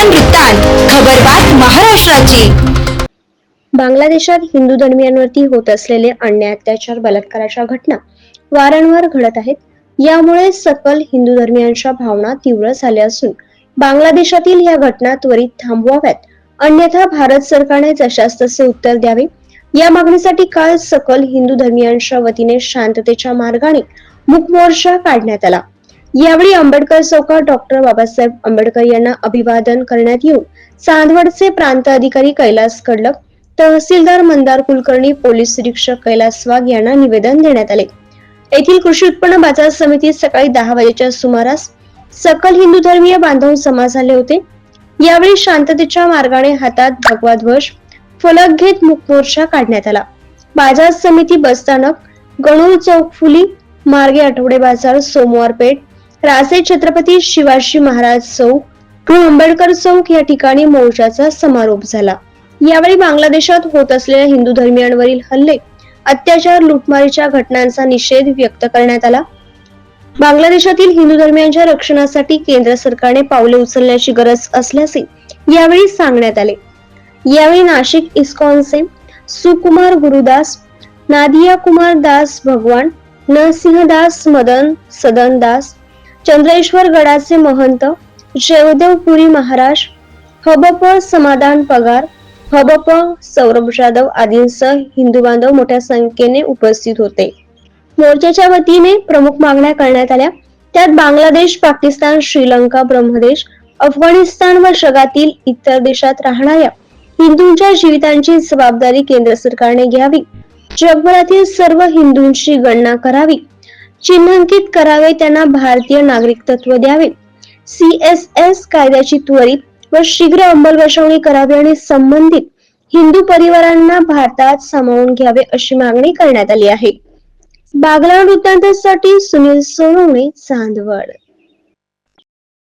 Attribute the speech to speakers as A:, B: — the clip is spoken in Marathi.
A: वृत्तांत खबरबात महाराष्ट्राची.
B: बांगलादेशात हिंदू धर्मियांवरती होत असलेले अन्याय अत्याचार बलात्काराच्या घटना वारंवार घडत आहेत. यामुळे सकल हिंदू धर्मियांच्या भावना तीव्र झाल्या असून बांगलादेशातील या घटना त्वरित थांबवाव्यात. अन्यथा भारत सरकारने जशास तसे उत्तर द्यावे. या मागणीसाठी काल सकल हिंदू धर्मियांच्या वतीने शांततेच्या मार्गाने मूक मोर्चा काढण्यात आला. यावेळी आंबेडकर चौकात डॉक्टर बाबासाहेब आंबेडकर यांना अभिवादन करण्यात येऊन चांदवडचे प्रांत अधिकारी कैलास कडलक तहसीलदार मंदार कुलकर्णी पोलीस निरीक्षक कैलास वाघ यांना निवेदन देण्यात आले. येथील कृषी उत्पन्न बाजार समितीत सकाळी दहा वाजेच्या सुमारास सकल हिंदू धर्मीय बांधव जमा झाले होते. यावेळी शांततेच्या मार्गाने हातात भगवा ध्वज फलक घेत मूक मोर्चा काढण्यात आला. बाजार समिती बसस्थानक गणूर चौक फुली मार्गे आठवडे बाजार सोमवार पेठ राजे छत्रपती शिवाजी महाराज चौक टू आंबेडकर चौक या ठिकाणी मोर्चाचा समारोप झाला. यावेळी बांगलादेशात होत असलेल्या हिंदू धर्मियांवरील हल्ले अत्याचार लुटमारीच्या घटनांचा निषेध व्यक्त करण्यात आला. बांगलादेशातील हिंदू धर्मियांच्या रक्षणासाठी केंद्र सरकारने पावले उचलण्याची गरज असल्याचे यावेळी सांगण्यात आले. यावेळी नाशिक इस्कॉनचे सुकुमार गुरुदास नादिया कुमार दास भगवान नरसिंहदास मदन सदन दास चंद्रेश्वर गडाचे महंत जयदेव पुरी महाराज हबप समाधान पगार हबप सौरभ जाधव आदींसह हिंदू बांधव मोठ्या संख्येने उपस्थित होते. मोर्चाच्या वतीने प्रमुख मागण्या करण्यात आल्या. त्यात बांगलादेश पाकिस्तान श्रीलंका ब्रह्मदेश अफगाणिस्तान व जगातील इतर देशात राहणाऱ्या हिंदूंच्या जीवितांची जबाबदारी केंद्र सरकारने घ्यावी. जगभरातील सर्व हिंदूंची गणना करावी. चिन्हांकित करावे त्यांना भारतीय नागरिकत्व द्यावे. सी एस एस कायद्याची त्वरित व शीघ्र अंमलबजावणी करावी आणि संबंधित हिंदू परिवारांना भारतात सामावून घ्यावे अशी मागणी करण्यात आली आहे. बागला वृत्तांतासाठी सुनील सोनवणे चांदवड.